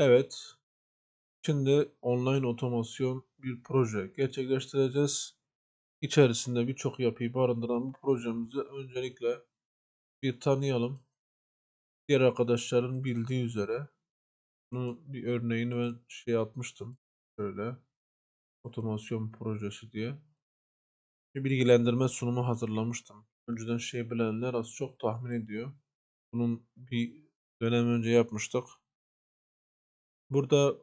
Evet. Şimdi online otomasyon bir proje gerçekleştireceğiz. İçerisinde birçok yapıyı barındıran bu projemizi öncelikle bir tanıyalım. Diğer arkadaşların bildiği üzere bunun bir örneğini ben şey atmıştım. Şöyle otomasyon projesi diye. Bir bilgilendirme sunumu hazırlamıştım. Önceden şey bilenler az çok tahmin ediyor. Bunun bir dönem önce yapmıştık. Burada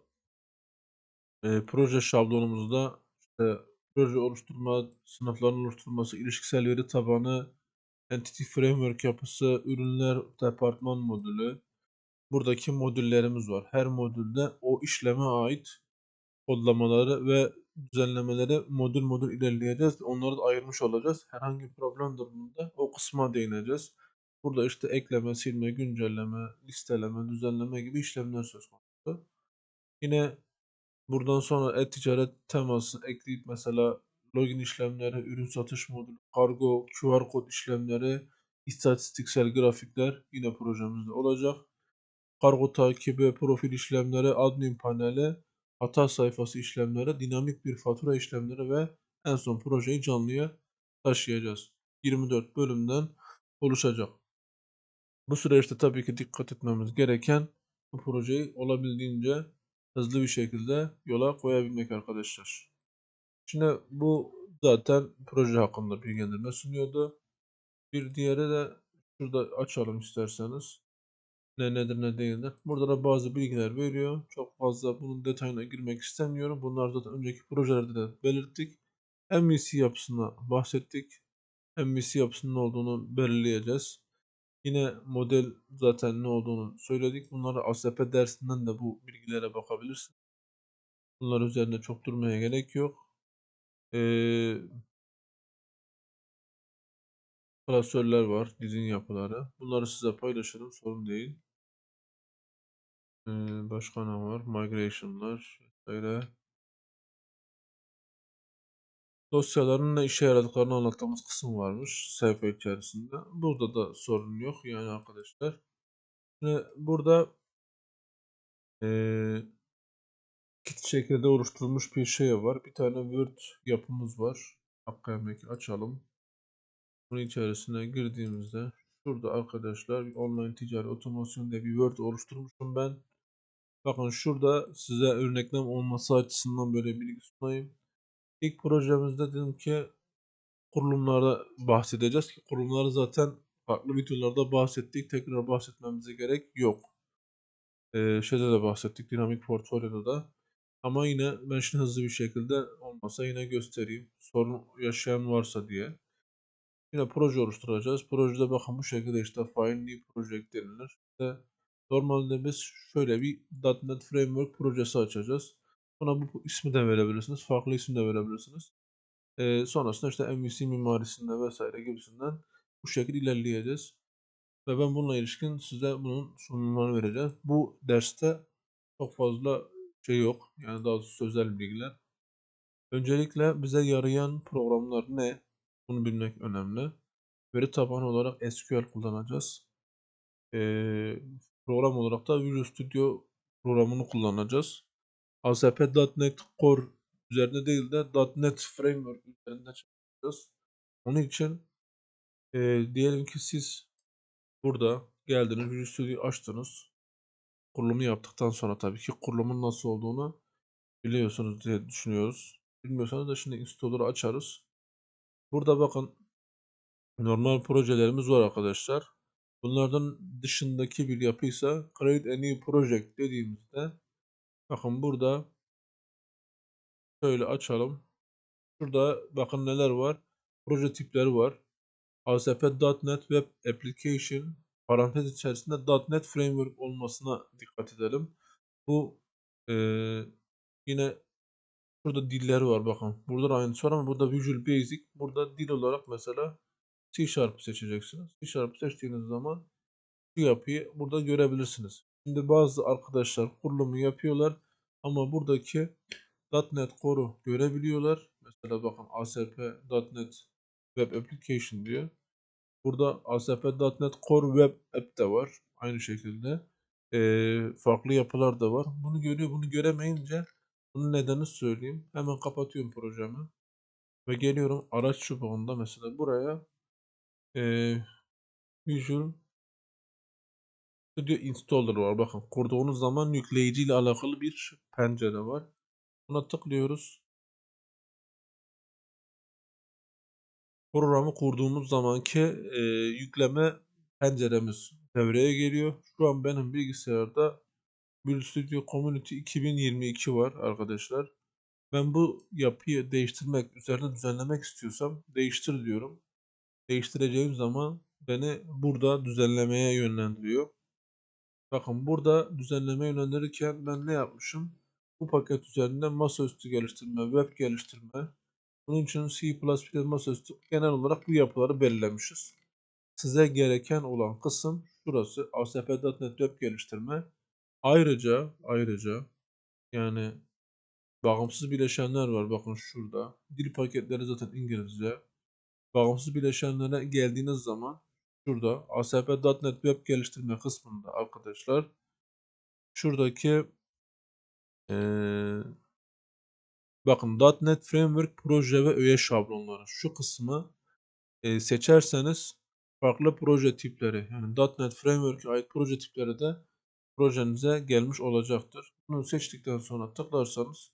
e, proje şablonumuzda işte proje oluşturma, sınıfların oluşturulması, ilişkisel veri tabanı, entity framework yapısı, ürünler departman modülü. Buradaki modüllerimiz var. Her modülde o işleme ait kodlamaları ve düzenlemeleri modül modül ilerleyeceğiz. Onları da ayırmış olacağız. Herhangi bir problem durumunda o kısma değineceğiz. Burada işte ekleme, silme, güncelleme, listeleme, düzenleme gibi işlemler söz konusu. Yine buradan sonra e-ticaret teması ekleyip mesela login işlemleri, ürün satış modülü, kargo, QR kod işlemleri, istatistiksel grafikler yine projemizde olacak. Kargo takibi, profil işlemleri, admin paneli, hata sayfası işlemleri, dinamik bir fatura işlemleri ve en son projeyi canlıya taşıyacağız. 24 bölümden oluşacak. Bu süreçte tabii ki dikkat etmemiz gereken bu projeyi olabildiğince hızlı bir şekilde yola koyabilmek arkadaşlar. Şimdi bu zaten proje hakkında bilgilendirme sunuyordu. Bir diğeri de şurada açalım isterseniz. Ne nedir ne değildir. Burada da bazı bilgiler veriyor. Çok fazla bunun detayına girmek istemiyorum. Bunlar zaten önceki projelerde de belirttik. MVC yapısına bahsettik. MVC yapısının olduğunu belirleyeceğiz. Yine model zaten ne olduğunu söyledik. Bunları ASP dersinden de bu bilgilere bakabilirsin. Bunlar üzerinde çok durmaya gerek yok. Ee, klasörler var, dizin yapıları. Bunları size paylaşırım, sorun değil. Ee, başka ne var? Migration'lar vesaire. Dosyaların ne işe yaradıklarını anlattığımız kısım varmış sayfa içerisinde. Burada da sorun yok yani arkadaşlar. Şimdi burada ee, kit şekilde oluşturulmuş bir şey var. Bir tane Word yapımız var. Emek açalım. Bunun içerisine girdiğimizde şurada arkadaşlar online ticari otomasyon diye bir Word oluşturmuşum ben. Bakın şurada size örneklem olması açısından böyle bilgi sunayım. İlk projemizde dedim ki kurulumlarda bahsedeceğiz ki kurulumları zaten farklı videolarda bahsettik. Tekrar bahsetmemize gerek yok. Ee, şeyde de bahsettik dinamik portfolyoda da. Ama yine ben şimdi hızlı bir şekilde olmasa yine göstereyim. Sorun yaşayan varsa diye. Yine proje oluşturacağız. Projede bakın bu şekilde işte file new project denilir. İşte normalde biz şöyle bir .NET Framework projesi açacağız. Buna bu ismi de verebilirsiniz. Farklı isim de verebilirsiniz. Ee, sonrasında işte MVC mimarisinde vesaire gibisinden bu şekilde ilerleyeceğiz. Ve ben bununla ilişkin size bunun sunumlarını vereceğim. Bu derste çok fazla şey yok. Yani daha sözel bilgiler. Öncelikle bize yarayan programlar ne? Bunu bilmek önemli. Veri tabanı olarak SQL kullanacağız. Ee, program olarak da Visual Studio programını kullanacağız. ASP.NET Core üzerinde değil de .NET Framework üzerinde çalışacağız. Onun için e, diyelim ki siz burada geldiniz, Visual Studio açtınız. Kurulumu yaptıktan sonra tabii ki kurulumun nasıl olduğunu biliyorsunuz diye düşünüyoruz. Bilmiyorsanız da şimdi installer'ı açarız. Burada bakın normal projelerimiz var arkadaşlar. Bunlardan dışındaki bir yapıysa create a new project dediğimizde bakın burada şöyle açalım. Şurada bakın neler var. Proje tipleri var. ASP.NET Web Application parantez içerisinde .NET Framework olmasına dikkat edelim. Bu e, yine Burada dilleri var bakın. Burada da aynısı var ama burada Visual Basic. Burada dil olarak mesela C Sharp seçeceksiniz. C Sharp seçtiğiniz zaman şu yapıyı burada görebilirsiniz. Şimdi bazı arkadaşlar kurulumu yapıyorlar ama buradaki .NET Core'u görebiliyorlar. Mesela bakın ASP.NET Web Application diyor. Burada ASP.NET Core Web App de var. Aynı şekilde. Eee, farklı yapılar da var. Bunu görüyor, bunu göremeyince bunun nedenini söyleyeyim. Hemen kapatıyorum projemi ve geliyorum araç çubuğunda mesela buraya eee Visual Studio Installer var. Bakın kurduğunuz zaman yükleyici ile alakalı bir pencere var. Buna tıklıyoruz. Programı kurduğumuz zamanki e, yükleme penceremiz devreye geliyor. Şu an benim bilgisayarda Visual Studio Community 2022 var arkadaşlar. Ben bu yapıyı değiştirmek, üzerine düzenlemek istiyorsam değiştir diyorum. Değiştireceğim zaman beni burada düzenlemeye yönlendiriyor. Bakın burada düzenleme yönlendirirken ben ne yapmışım? Bu paket üzerinden masaüstü geliştirme, web geliştirme. Bunun için C++ masaüstü genel olarak bu yapıları belirlemişiz. Size gereken olan kısım şurası. ASP.NET Web geliştirme. Ayrıca ayrıca yani bağımsız bileşenler var. Bakın şurada. Dil paketleri zaten İngilizce. Bağımsız bileşenlere geldiğiniz zaman şurada ASP.NET Web geliştirme kısmında arkadaşlar şuradaki ee, bakın .NET Framework proje ve öğe şablonları şu kısmı e, seçerseniz farklı proje tipleri yani .NET Framework'e ait proje tipleri de projenize gelmiş olacaktır. Bunu seçtikten sonra tıklarsanız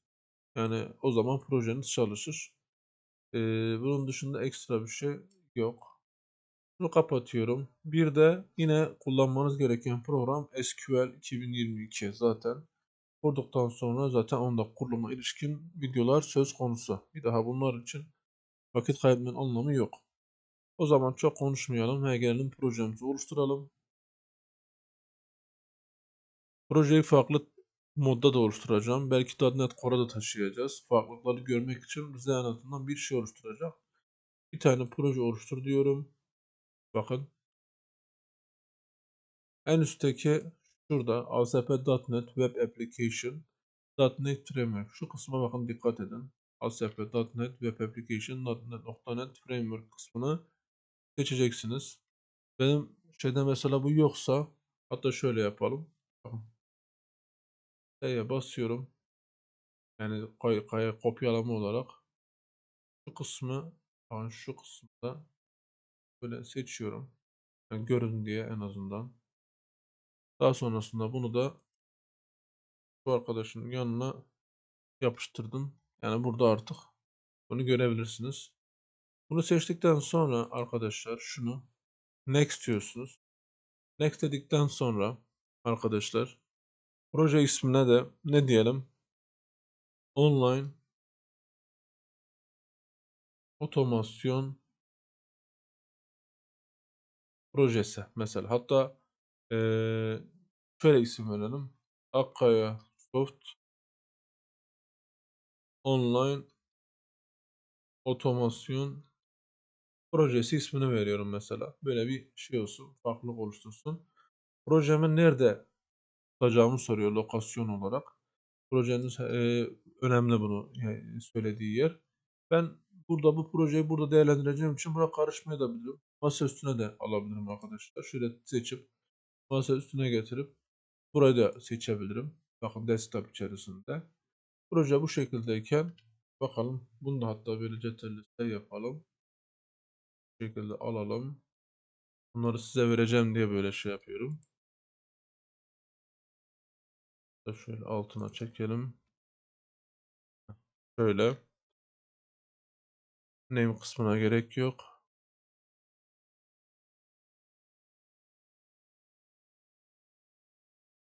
yani o zaman projeniz çalışır. Ee, bunun dışında ekstra bir şey yok. Bunu kapatıyorum. Bir de yine kullanmanız gereken program SQL 2022 zaten. Kurduktan sonra zaten onda kuruluma ilişkin videolar söz konusu. Bir daha bunlar için vakit kaybetmenin anlamı yok. O zaman çok konuşmayalım ve gelelim projemizi oluşturalım. Projeyi farklı modda da oluşturacağım. Belki .NET Core'a da taşıyacağız. Farklılıkları görmek için bize en bir şey oluşturacak. Bir tane proje oluştur diyorum. Bakın. En üstteki şurada ASP.NET Web Application .NET Framework. Şu kısma bakın dikkat edin. ASP.NET Web Application .NET Framework kısmını seçeceksiniz. Benim şeyde mesela bu yoksa hatta şöyle yapalım. T'ye basıyorum. Yani kay, kay, kopyalama olarak şu kısmı şu kısımda böyle seçiyorum. Yani görün diye en azından. Daha sonrasında bunu da bu arkadaşın yanına yapıştırdım. Yani burada artık bunu görebilirsiniz. Bunu seçtikten sonra arkadaşlar şunu next diyorsunuz. Next dedikten sonra arkadaşlar proje ismine de ne diyelim? Online otomasyon projesi mesela. Hatta ee, şöyle isim verelim. Akkaya Soft Online Otomasyon projesi ismini veriyorum mesela. Böyle bir şey olsun. Farklılık oluştursun. Projemi nerede tutacağımı soruyor lokasyon olarak. Projeniz e, önemli bunu yani söylediği yer. Ben burada bu projeyi burada değerlendireceğim için buraya karışmayabilirim. Masa üstüne de alabilirim arkadaşlar. Şöyle seçip masa üstüne getirip burayı da seçebilirim. Bakın desktop içerisinde. Proje bu şekildeyken bakalım bunu da hatta böyle cetveliste yapalım. Bu şekilde alalım. Bunları size vereceğim diye böyle şey yapıyorum. Şöyle altına çekelim. Şöyle. Name kısmına gerek yok.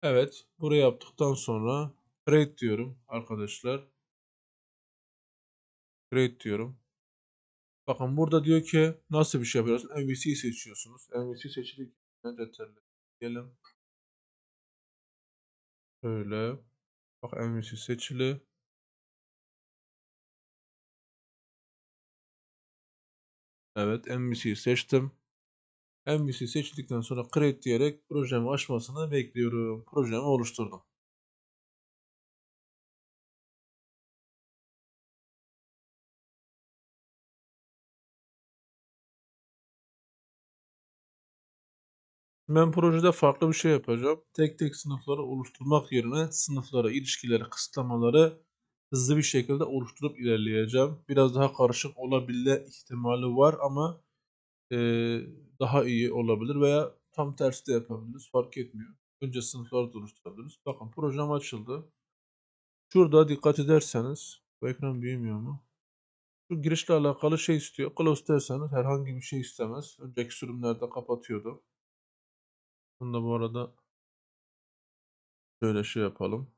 Evet. Burayı yaptıktan sonra create diyorum arkadaşlar. Create diyorum. Bakın burada diyor ki nasıl bir şey yapıyorsun? MVC seçiyorsunuz. MVC seçilik yeterli. Gelin. Şöyle. Bak MVC seçili. Evet MVC'yi seçtim. MVC seçildikten sonra create diyerek projemi açmasını bekliyorum. Projemi oluşturdum. Ben projede farklı bir şey yapacağım. Tek tek sınıfları oluşturmak yerine sınıflara ilişkileri, kısıtlamaları hızlı bir şekilde oluşturup ilerleyeceğim. Biraz daha karışık olabilme ihtimali var ama eee, daha iyi olabilir veya tam tersi de yapabiliriz. Fark etmiyor. Önce sınıfları oluşturabiliriz. Bakın projem açıldı. Şurada dikkat ederseniz bu ekran büyümüyor mu? Şu girişle alakalı şey istiyor. Close derseniz herhangi bir şey istemez. Önceki sürümlerde kapatıyordu. Bunu da bu arada şöyle şey yapalım.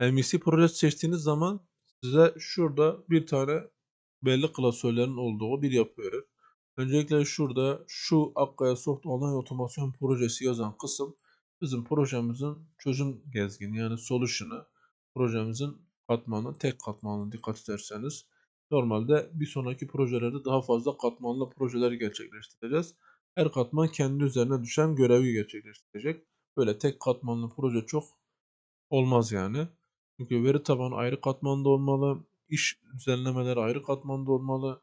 MVC projesi seçtiğiniz zaman size şurada bir tane belli klasörlerin olduğu bir yapı verir. Öncelikle şurada şu Akkaya Soft Online Otomasyon Projesi yazan kısım bizim projemizin çözüm gezgini yani solution'ı projemizin katmanı tek katmanlı dikkat ederseniz normalde bir sonraki projelerde daha fazla katmanlı projeleri gerçekleştireceğiz. Her katman kendi üzerine düşen görevi gerçekleştirecek. Böyle tek katmanlı proje çok olmaz yani. Çünkü veri tabanı ayrı katmanda olmalı, iş düzenlemeleri ayrı katmanda olmalı,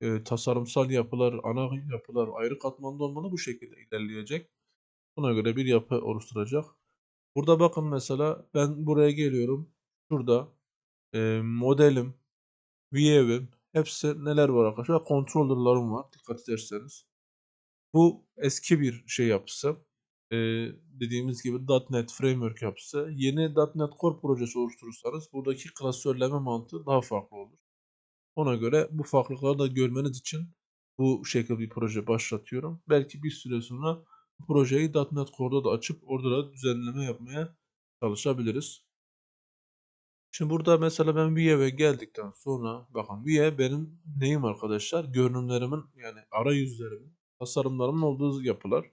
e, tasarımsal yapılar, ana yapılar ayrı katmanda olmalı. Bu şekilde ilerleyecek. Buna göre bir yapı oluşturacak. Burada bakın mesela ben buraya geliyorum. Şurada e, modelim, view'im, hepsi neler var arkadaşlar? Controller'larım var dikkat ederseniz. Bu eski bir şey yapısı. Ee, dediğimiz gibi .NET Framework yapısı. Yeni .NET Core projesi oluşturursanız buradaki klasörleme mantığı daha farklı olur. Ona göre bu farklılıkları da görmeniz için bu şekilde bir proje başlatıyorum. Belki bir süre sonra bu projeyi .NET Core'da da açıp orada da düzenleme yapmaya çalışabiliriz. Şimdi burada mesela ben View'e geldikten sonra bakın View benim neyim arkadaşlar? Görünümlerimin yani arayüzlerimin, tasarımlarımın olduğu yapılar.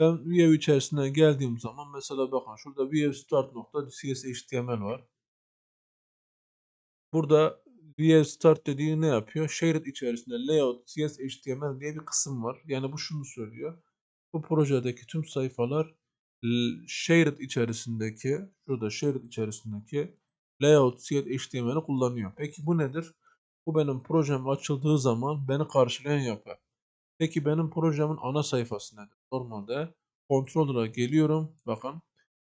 Ben View içerisine geldiğim zaman mesela bakın şurada View Start nokta CSHTML var. Burada View Start dediği ne yapıyor? Shared içerisinde Layout CSHTML diye bir kısım var. Yani bu şunu söylüyor. Bu projedeki tüm sayfalar Shared içerisindeki şurada Shared içerisindeki Layout CSHTML'i kullanıyor. Peki bu nedir? Bu benim projem açıldığı zaman beni karşılayan yapı. Peki benim projemin ana sayfası nedir? Normalde Controller'a geliyorum. Bakın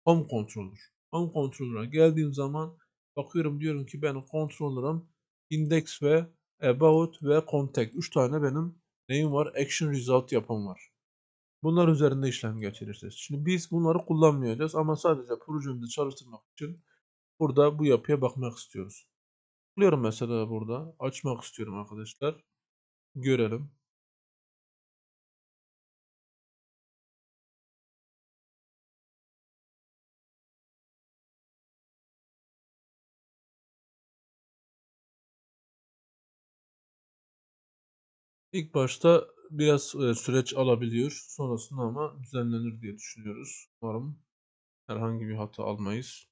Home Controller. Home Controller'a geldiğim zaman bakıyorum diyorum ki benim Controller'ım Index ve About ve Contact. 3 tane benim neyim var? Action Result yapım var. Bunlar üzerinde işlem geçireceğiz. Şimdi biz bunları kullanmayacağız ama sadece projemde çalıştırmak için burada bu yapıya bakmak istiyoruz. Tıklıyorum mesela burada. Açmak istiyorum arkadaşlar. Görelim. İlk başta biraz e, süreç alabiliyor. Sonrasında ama düzenlenir diye düşünüyoruz. Umarım herhangi bir hata almayız.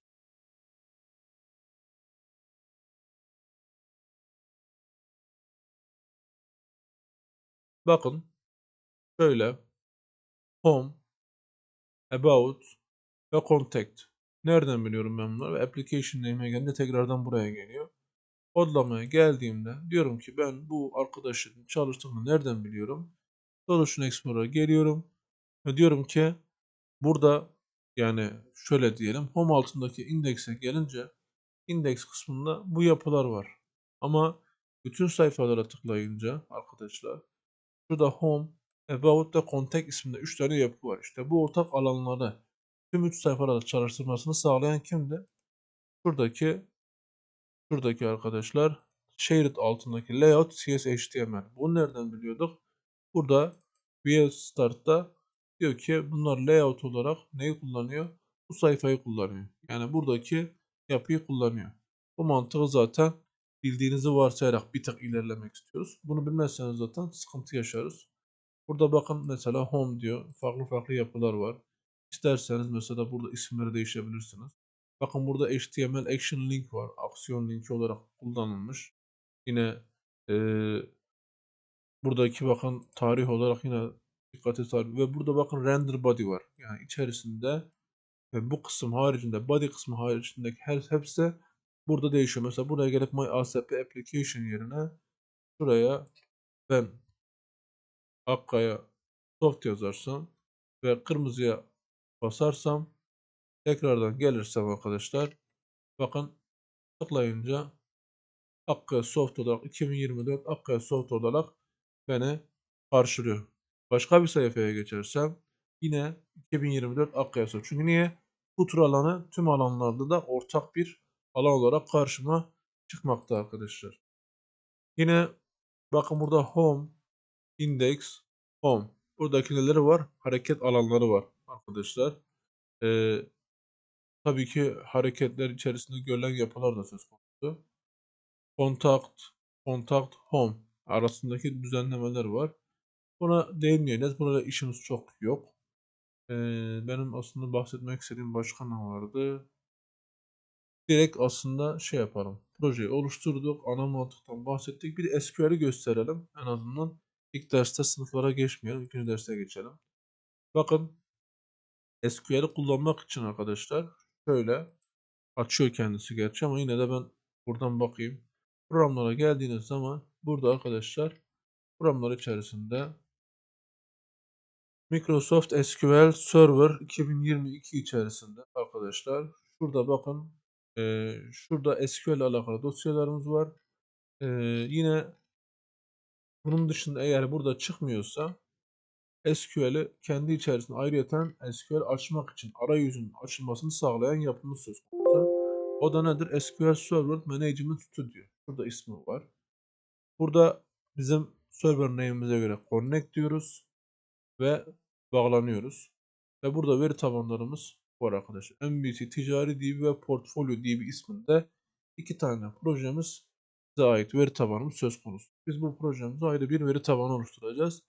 Bakın şöyle Home, About ve Contact. Nereden biliyorum ben bunları? Application name'e gelince tekrardan buraya geliyor. Kodlamaya geldiğimde diyorum ki ben bu arkadaşın çalıştığını nereden biliyorum? Solution Explorer'a geliyorum ve diyorum ki burada yani şöyle diyelim home altındaki indekse gelince index kısmında bu yapılar var. Ama bütün sayfalara tıklayınca arkadaşlar şurada home, about ve contact isimde 3 tane yapı var. İşte bu ortak alanları tüm 3 sayfalarda çalıştırmasını sağlayan kimdi? Şuradaki şuradaki arkadaşlar shared altındaki layout CSHTML. Bunu nereden biliyorduk? Burada VS Start'ta diyor ki bunlar layout olarak neyi kullanıyor? Bu sayfayı kullanıyor. Yani buradaki yapıyı kullanıyor. Bu mantığı zaten bildiğinizi varsayarak bir tık ilerlemek istiyoruz. Bunu bilmezseniz zaten sıkıntı yaşarız. Burada bakın mesela home diyor. Farklı farklı yapılar var. İsterseniz mesela burada isimleri değişebilirsiniz. Bakın burada HTML action link var. Aksiyon linki olarak kullanılmış. Yine ee, buradaki bakın tarih olarak yine dikkate tarih ve burada bakın render body var. Yani içerisinde ve bu kısım haricinde body kısmı haricindeki her hepsi burada değişiyor. Mesela buraya gelip my ASP application yerine şuraya ben Akkaya soft yazarsam ve kırmızıya basarsam tekrardan gelirsem arkadaşlar bakın tıklayınca Akkaya Soft olarak 2024 Akkaya Soft olarak beni karşılıyor. Başka bir sayfaya geçersem yine 2024 Akkaya Soft. Çünkü niye? Bu tür alanı tüm alanlarda da ortak bir alan olarak karşıma çıkmakta arkadaşlar. Yine bakın burada Home, Index, Home. Buradaki neleri var? Hareket alanları var arkadaşlar. Ee, tabii ki hareketler içerisinde görülen yapılar da söz konusu. Contact, Contact Home arasındaki düzenlemeler var. Buna değinmeyeceğiz. Burada işimiz çok yok. Ee, benim aslında bahsetmek istediğim başka ne vardı? Direkt aslında şey yapalım. Projeyi oluşturduk. Ana mantıktan bahsettik. Bir de SQL'i gösterelim. En azından ilk derste sınıflara geçmeyelim. İkinci derste geçelim. Bakın SQL'i kullanmak için arkadaşlar şöyle açıyor kendisi gerçi ama yine de ben buradan bakayım. Programlara geldiğiniz zaman burada arkadaşlar programlar içerisinde Microsoft SQL Server 2022 içerisinde arkadaşlar şurada bakın e, şurada SQL ile alakalı dosyalarımız var. E, yine bunun dışında eğer burada çıkmıyorsa SQL'i kendi içerisinde ayrıyeten SQL açmak için arayüzün açılmasını sağlayan yapımız söz konusu. O da nedir? SQL Server Management Studio. Burada ismi var. Burada bizim server name'imize göre connect diyoruz ve bağlanıyoruz. Ve burada veri tabanlarımız var arkadaşlar. MVC Ticari DB ve Portfolio DB isminde iki tane projemiz bize ait veri tabanımız söz konusu. Biz bu projemize ayrı bir veri tabanı oluşturacağız.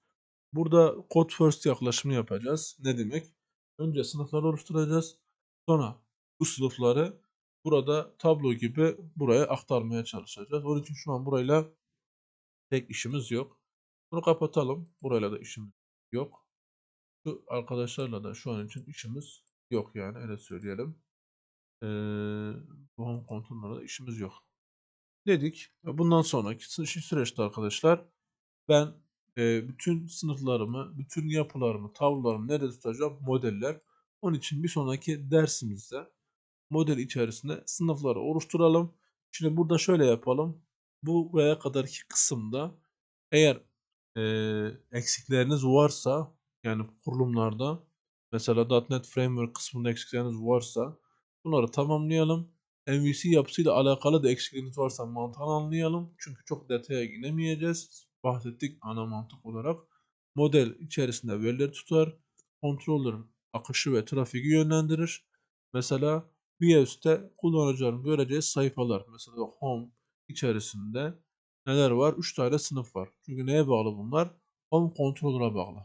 Burada code first yaklaşımı yapacağız. Ne demek? Önce sınıfları oluşturacağız. Sonra bu sınıfları burada tablo gibi buraya aktarmaya çalışacağız. Onun için şu an burayla pek işimiz yok. Bunu kapatalım. Burayla da işimiz yok. Şu arkadaşlarla da şu an için işimiz yok yani öyle söyleyelim. Ee, bu home kontrollerle da işimiz yok. Dedik. Bundan sonraki süreçte arkadaşlar ben e, bütün sınıflarımı, bütün yapılarımı, tablolarımı nerede tutacağım? Modeller. Onun için bir sonraki dersimizde model içerisinde sınıfları oluşturalım. Şimdi burada şöyle yapalım. Bu buraya kadarki kısımda eğer e, eksikleriniz varsa yani kurulumlarda mesela .NET Framework kısmında eksikleriniz varsa bunları tamamlayalım. MVC yapısıyla alakalı da eksikleriniz varsa mantığını anlayalım. Çünkü çok detaya inemeyeceğiz. Bahsettik ana mantık olarak. Model içerisinde verileri tutar. Controller akışı ve trafiği yönlendirir. Mesela Views'te kullanıcıların göreceği sayfalar. Mesela Home içerisinde neler var? 3 tane sınıf var. Çünkü neye bağlı bunlar? Home Controller'a bağlı.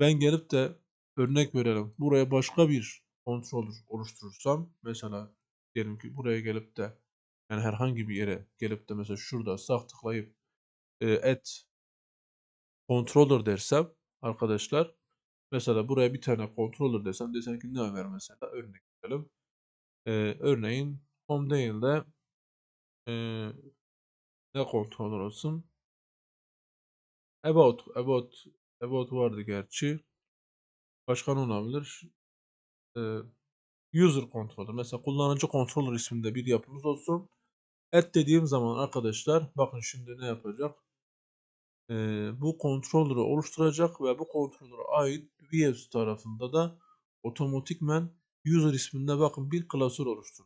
Ben gelip de örnek verelim. Buraya başka bir controller oluşturursam mesela diyelim ki buraya gelip de yani herhangi bir yere gelip de mesela şurada sağ tıklayıp e, add controller dersem arkadaşlar mesela buraya bir tane controller desem desem ki ne ver mesela örnek verelim. E, örneğin home değil de e, ne controller olsun? About, about, about vardı gerçi. Başka ne olabilir? Ee, user controller. Mesela kullanıcı controller isminde bir yapımız olsun. Add dediğim zaman arkadaşlar bakın şimdi ne yapacak? Ee, bu controller'ı oluşturacak ve bu controller'a ait VS tarafında da otomatikmen user isminde bakın bir klasör oluştur.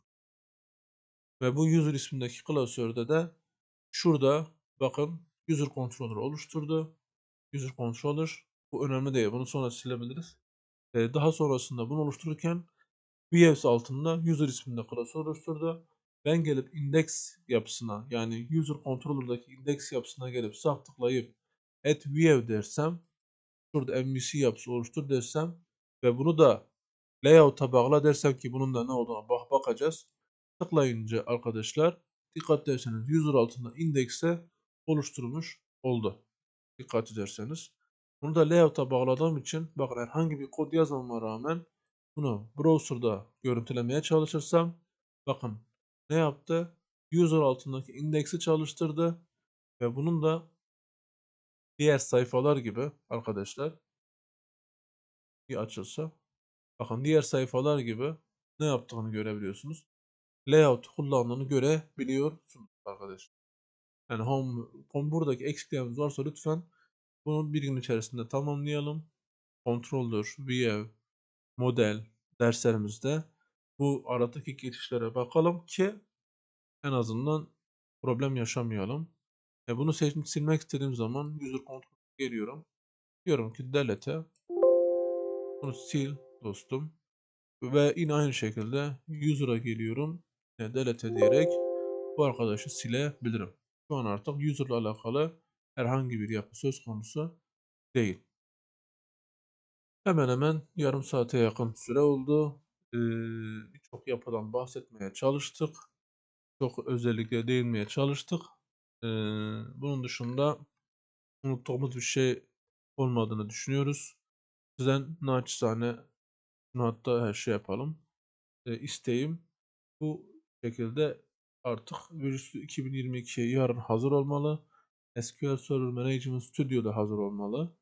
Ve bu user ismindeki klasörde de şurada bakın user controller oluşturdu. User controller bu önemli değil. Bunu sonra silebiliriz. Ee, daha sonrasında bunu oluştururken VS altında user isminde klasör oluşturdu. Ben gelip index yapısına yani user controller'daki index yapısına gelip sağ tıklayıp add view dersem şurada MVC yapısı oluştur dersem ve bunu da layout'a bağla dersem ki bunun da ne olduğuna bak bakacağız. Tıklayınca arkadaşlar dikkat ederseniz user altında index'e oluşturmuş oldu. Dikkat ederseniz. Bunu da layout'a bağladığım için bakın herhangi bir kod yazmama rağmen bunu browser'da görüntülemeye çalışırsam bakın ne yaptı? User altındaki indeksi çalıştırdı ve bunun da diğer sayfalar gibi arkadaşlar bir açılsa bakın diğer sayfalar gibi ne yaptığını görebiliyorsunuz. Layout kullandığını görebiliyorsunuz arkadaşlar. Yani home, home buradaki eksiklerimiz varsa lütfen bunu bir gün içerisinde tamamlayalım. Controller, view, model derslerimizde bu aradaki geçişlere bakalım ki en azından problem yaşamayalım. E bunu seç- silmek istediğim zaman user control geliyorum. Diyorum ki delete. Bunu sil dostum. Ve yine aynı şekilde user'a geliyorum. E, delete diyerek bu arkadaşı silebilirim. Şu an artık user ile alakalı herhangi bir yapı söz konusu değil. Hemen hemen yarım saate yakın süre oldu. Ee, Birçok yapıdan bahsetmeye çalıştık. Çok özellikle değinmeye çalıştık. Bunun dışında unuttuğumuz bir şey olmadığını düşünüyoruz. Sizden naçizane şunu hatta her şey yapalım. Ee, isteğim bu şekilde artık virüsü 2022'ye yarın hazır olmalı. SQL Server Management Studio da hazır olmalı.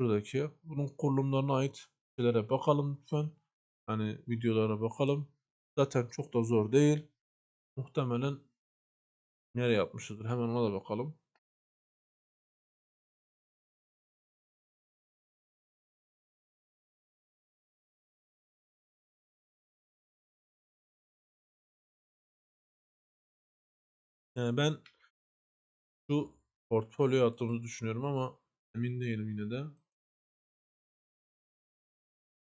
Şuradaki bunun kurulumlarına ait şeylere bakalım lütfen. Hani videolara bakalım. Zaten çok da zor değil. Muhtemelen nereye yapmışızdır? Hemen ona da bakalım. Yani ben şu portfolyo attığımızı düşünüyorum ama emin değilim yine de.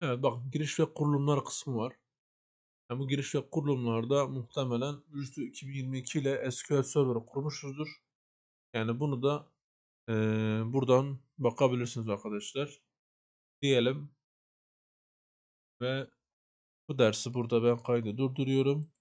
Evet bak giriş ve kurulumlar kısmı var. Yani bu giriş ve kurulumlarda muhtemelen Visual 2022 ile SQL Server kurmuşuzdur. Yani bunu da eee, buradan bakabilirsiniz arkadaşlar. Diyelim ve bu dersi burada ben kaydı durduruyorum.